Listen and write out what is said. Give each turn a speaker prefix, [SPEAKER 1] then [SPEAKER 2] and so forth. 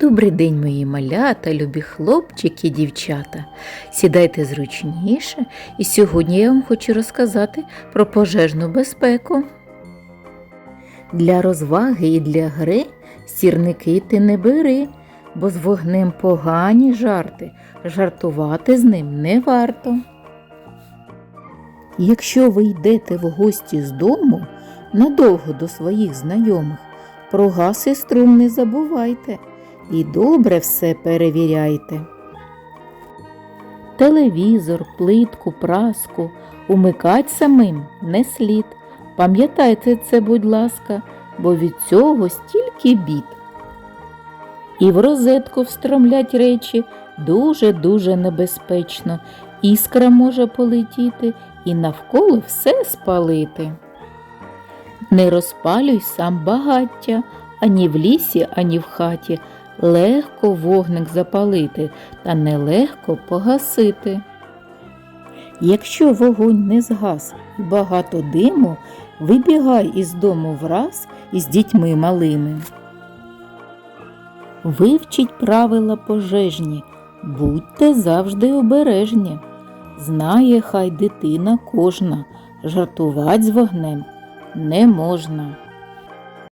[SPEAKER 1] Добрий день, мої малята, любі хлопчики, дівчата. Сідайте зручніше, і сьогодні я вам хочу розказати про пожежну безпеку. Для розваги і для гри сірники ти не бери, бо з вогнем погані жарти, жартувати з ним не варто. Якщо ви йдете в гості з дому надовго до своїх знайомих, про газ струм не забувайте і добре все перевіряйте. Телевізор, плитку, праску умикать самим не слід. Пам'ятайте це, будь ласка, бо від цього стільки бід. І в розетку встромлять речі дуже-дуже небезпечно. Іскра може полетіти і навколо все спалити. Не розпалюй сам багаття ані в лісі, ані в хаті. Легко вогник запалити та нелегко погасити. Якщо вогонь не згас і багато диму, вибігай із дому враз із дітьми малими. Вивчіть правила пожежні, будьте завжди обережні. Знає хай дитина кожна, жартувать з вогнем не можна.